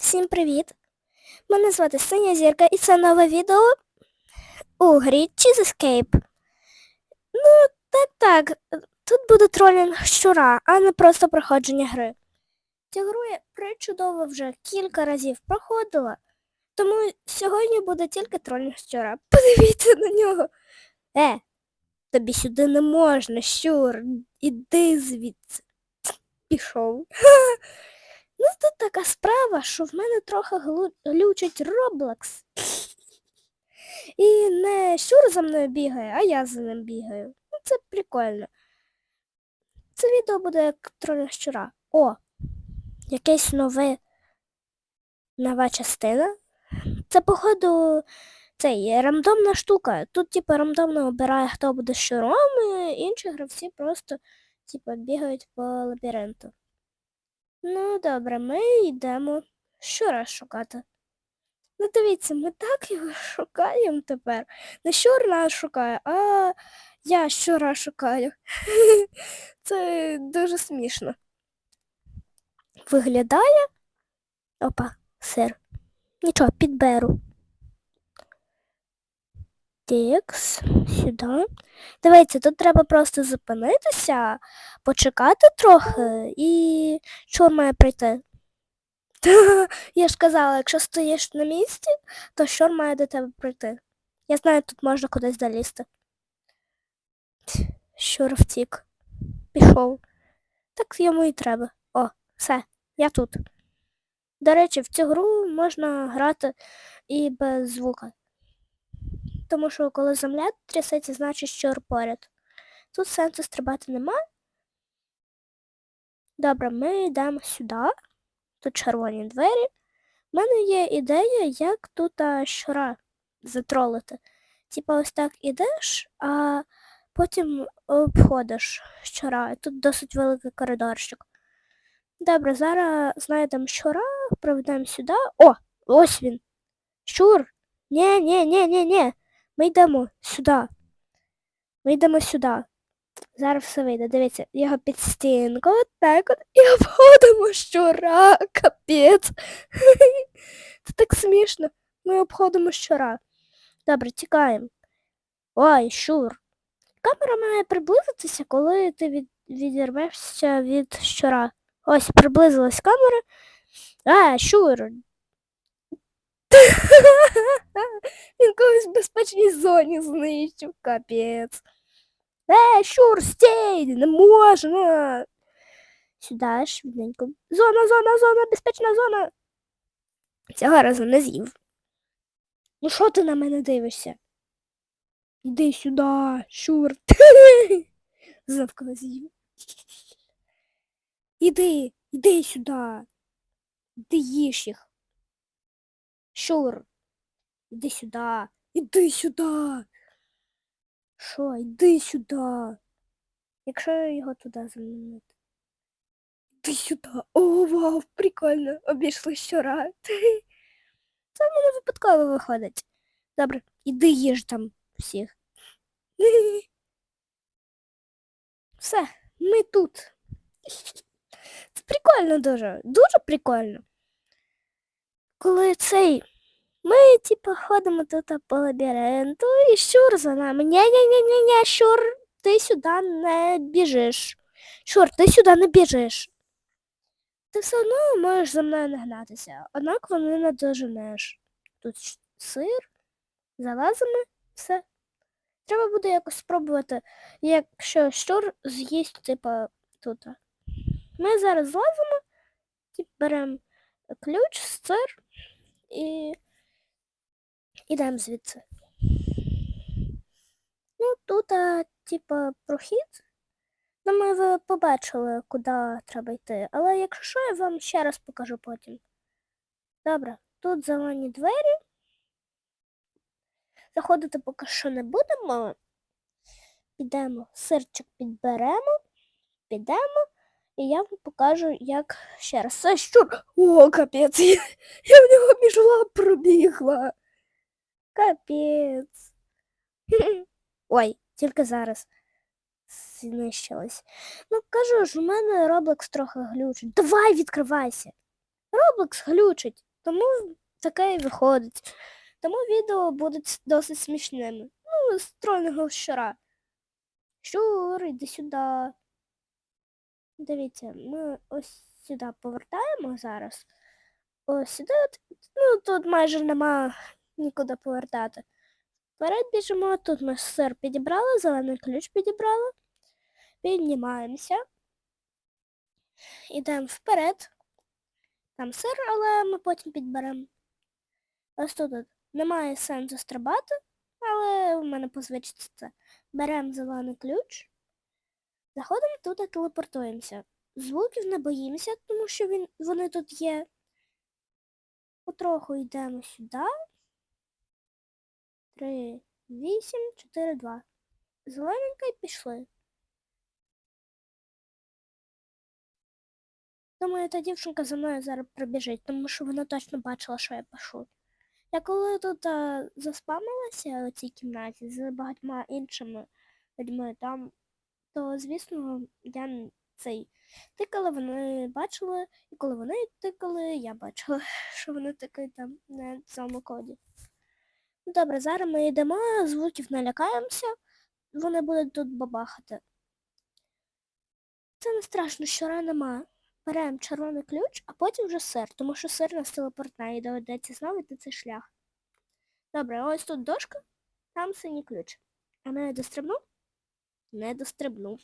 Всім привіт! Мене звати Синя Зірка і це нове відео у грі Cheese Escape. Ну, так, так, тут буде тролінг щура, а не просто проходження гри. Цю гру я причудово вже кілька разів проходила, тому сьогодні буде тільки тролінг щура. Подивіться на нього. Е, тобі сюди не можна, щур, іди звідси. Пішов. Ну, тут така справа, що в мене трохи глючить Roblox. І не щур за мною бігає, а я за ним бігаю. Ну, це прикольно. Це відео буде як тролінг щура. О! Якесь нове нова частина. Це, походу, цей рандомна штука. Тут, типу, рандомно обирає, хто буде щуром, і інші гравці просто, типу, бігають по лабіринту. Ну, добре, ми йдемо щура шукати. Ну, дивіться, ми так його шукаємо тепер. Не щур нас шукає, а я щура шукаю. Це дуже смішно. Виглядає. Опа, сир. Нічого, підберу. Текс, сюди. Дивіться, тут треба просто зупинитися, почекати трохи і що має прийти? Я ж казала, якщо стоїш на місці, то щор має до тебе прийти. Я знаю, тут можна кудись залізти. Щур втік. Пішов. Так йому і треба. О, все, я тут. До речі, в цю гру можна грати і без звука. Тому що коли земля трясеться, значить щур поряд. Тут сенсу стрибати нема. Добре, ми йдемо сюди. Тут червоні двері. У мене є ідея, як тут а, затролити. Типа ось так ідеш, а потім обходиш щура. Тут досить великий коридорчик. Добре, зараз знайдемо щура, проведемо сюди. О, ось він. Щур. Ні. Ми йдемо сюди. Ми йдемо сюди. Зараз все вийде. Дивіться, його під стінку, так от, і обходимо щура, капець. Це так смішно. Ми обходимо щура. Добре, тікаємо. Ой, щур. Камера має приблизитися, коли ти від... відірвешся від щура. Ось, приблизилась камера. А, щур. Він когось в безпечній зоні знищив, капець. Е, щур, стій, не можна. Сюди швиденько. Зона, зона, зона, безпечна зона. Цього разу не з'їв. Ну що ти на мене дивишся? Іди сюди, щур. Завкого з'їв. Іди, іди сюди. Іди їж їх. Щур. Іди сюди. Іди сюди. Що, йди сюди. Якщо його туди замінити. Іди сюди. О, вау, прикольно. Обійшли щора. Це в мене випадково виходить. Добре, іди їж там всіх. Все, ми тут. Це прикольно дуже. Дуже прикольно. Коли цей ми, типу, ходимо тут по лабіринту і щур за нами. Ня-ня-ня-ня-ня, щур, ти сюди не біжиш. Щур, ти сюди не біжиш. Ти все одно можеш за мною нагнатися, однак вони не доженеш. Тут сир, залазимо, все. Треба буде якось спробувати, якщо щур з'їсть, типу, тут. Ми зараз злазимо, типу, беремо ключ, сир і Ідемо звідси. Ну, тут, а, типа, прохід. Думаю, ви побачили, куди треба йти. Але якщо що, я вам ще раз покажу потім. Добре, тут зелені двері. Заходити поки що не будемо. Підемо, сирчик підберемо, підемо, і я вам покажу, як ще раз. Це щур. О, капець, я, я в нього між лап пробігла. Капець. Ой, тільки зараз знищилась. Ну, кажу ж, у мене Roblox трохи глючить. Давай відкривайся. Roblox глючить. Тому таке і виходить. Тому відео будуть досить смішними. Ну, з трольного щура. Щур, іди сюди. Дивіться, ми ось сюди повертаємо зараз. Ось сюди. от, Ну, тут майже нема нікуди повертати. Вперед біжимо, тут ми сир підібрали, зелений ключ підібрали. Піднімаємося. Йдемо вперед. Там сир, але ми потім підберемо. Ось тут от немає сенсу стрибати, але в мене по звичці це. Беремо зелений ключ. Заходимо тут і телепортуємося. Звуків не боїмося, тому що він, вони тут є. Потроху йдемо сюди. 3, 8, 4, 2. Зелененька і пішли. Думаю, та дівчинка за мною зараз прибіжить, тому що вона точно бачила, що я пишу. Я коли тут а, заспамилася у цій кімнаті з багатьма іншими людьми там, то, звісно, я цей тикала, вони бачили, і коли вони тикали, я бачила, що вони тикають там на цьому коді. Ну, Добре, зараз ми йдемо, звуків не лякаємося, вони будуть тут бабахати. Це не страшно, що рана. Беремо червоний ключ, а потім вже сир, тому що сир нас телепортне і доведеться знову йти цей шлях. Добре, ось тут дошка, там синій ключ. А не дострибнув? Не дострибнув.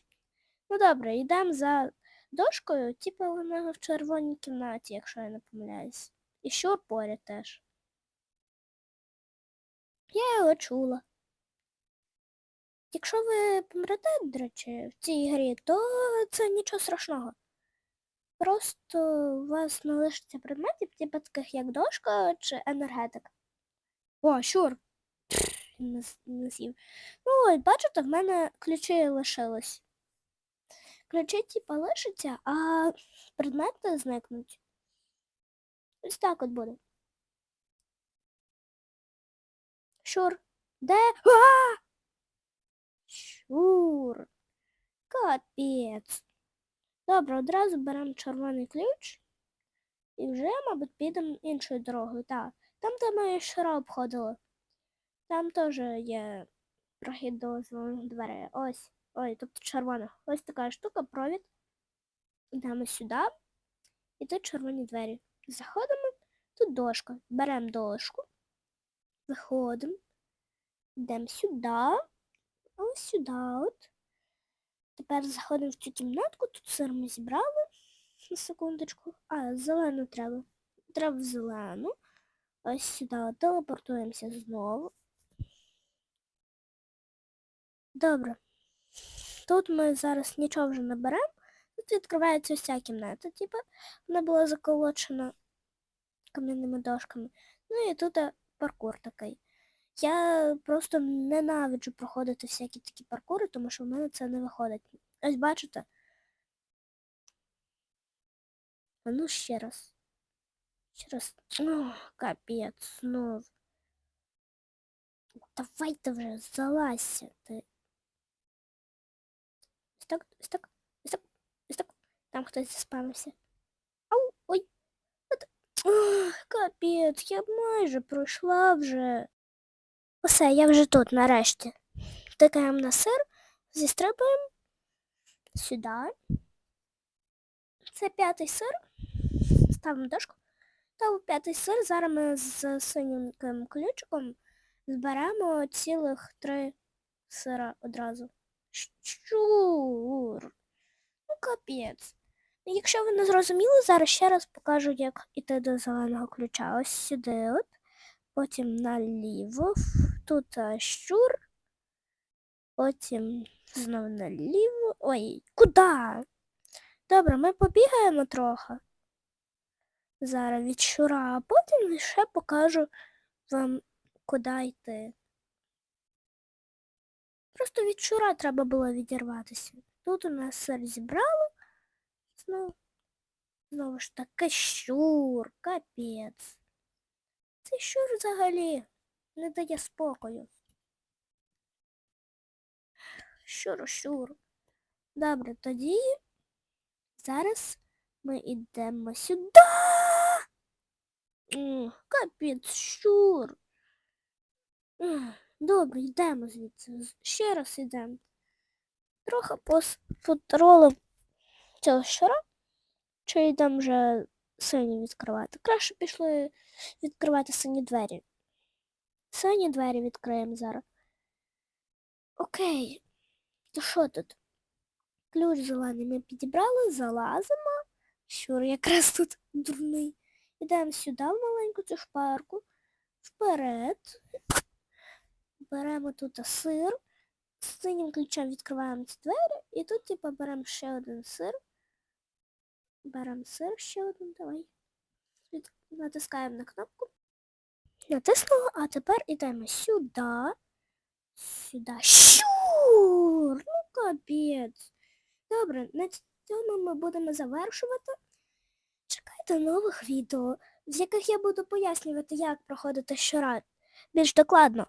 Ну добре, йдемо за дошкою, типу вона в червоній кімнаті, якщо я не помиляюсь. І що поряд теж. Я його чула. Якщо ви помрете, до речі, в цій грі, то це нічого страшного. Просто у вас не лишиться предметів, типу таких як дошка чи енергетик. О, щур. Пф, Сів. Ну, ось, бачите, в мене ключі лишились. Ключі, типа, лишаться, а предмети зникнуть. Ось так от буде. Щур. Де? А! Щур. Капець. Добре, одразу беремо червоний ключ і вже, мабуть, підемо іншою дорогою. Так. Там, де ми щура обходили. Там теж є прохід до зелених дверей. Ось. Ой, тобто червоних. Ось така штука, провід. Йдемо сюди. І тут червоні двері. Заходимо, тут дошка. Беремо дошку. Виходимо. Йдемо сюди. Ось сюди от. Тепер заходимо в цю кімнатку, тут сир ми зібрали. На секундочку. А, зелену треба. Треба в зелену. Ось сюди телепортуємося знову. Добре. Тут ми зараз нічого вже не беремо. Тут відкривається ця кімната, типу, вона була заколочена кам'яними дошками. Ну і тут е, паркур такий. Я просто ненавиджу проходити всякі такі паркури, тому що в мене це не виходить. Ось бачите? А ну ще раз. Ще раз. О, капець, знов. Давайте вже залазься ти. Ось так, ось так. Там хтось заспавився. Ау, ой. От. Ох, капець, я майже пройшла вже. Усе, я вже тут, нарешті. Тикаємо на сир, зістрибуємо сюди. Це п'ятий сир. Ставимо дошку. Та п'ятий сир. Зараз ми з синеньким ключиком зберемо цілих три сира одразу. Щур. Ну, капець. Ну, Якщо ви не зрозуміли, зараз ще раз покажу, як іти до зеленого ключа. Ось сюди от. Потім наліво. Тут щур. Потім знову наліво. Ой, куди? Добре, ми побігаємо трохи. Зараз від щура, а потім ще покажу вам, куди йти. Просто від щура треба було відірватися. Тут у нас сир зібрало. Знову, знову ж таки щур, капець. Цей щур взагалі не дає спокою. Щур, щур. Добре, тоді зараз ми йдемо сюди. Капець, щур. Добре, йдемо звідси. Ще раз йдемо. Трохи пос... потролим цього щура. Чи йдемо вже сині відкривати? Краще пішли відкривати сині двері. Сині двері відкриємо зараз. Окей. То що тут? Ключ зелений ми підібрали, залазимо. Щур якраз тут дурний. Ідемо сюди в маленьку цю шпарку. Вперед. Беремо тут сир. З синім ключем відкриваємо ці двері. І тут, типу, беремо ще один сир. Беремо сир ще один, давай. Натискаємо на кнопку. Натиснула, а тепер ідемо сюди. Сюди. Щур! Ну, капець. Добре, на цьому ми будемо завершувати. Чекайте нових відео, в яких я буду пояснювати, як проходити щора більш докладно.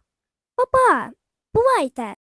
Па-па! Бувайте!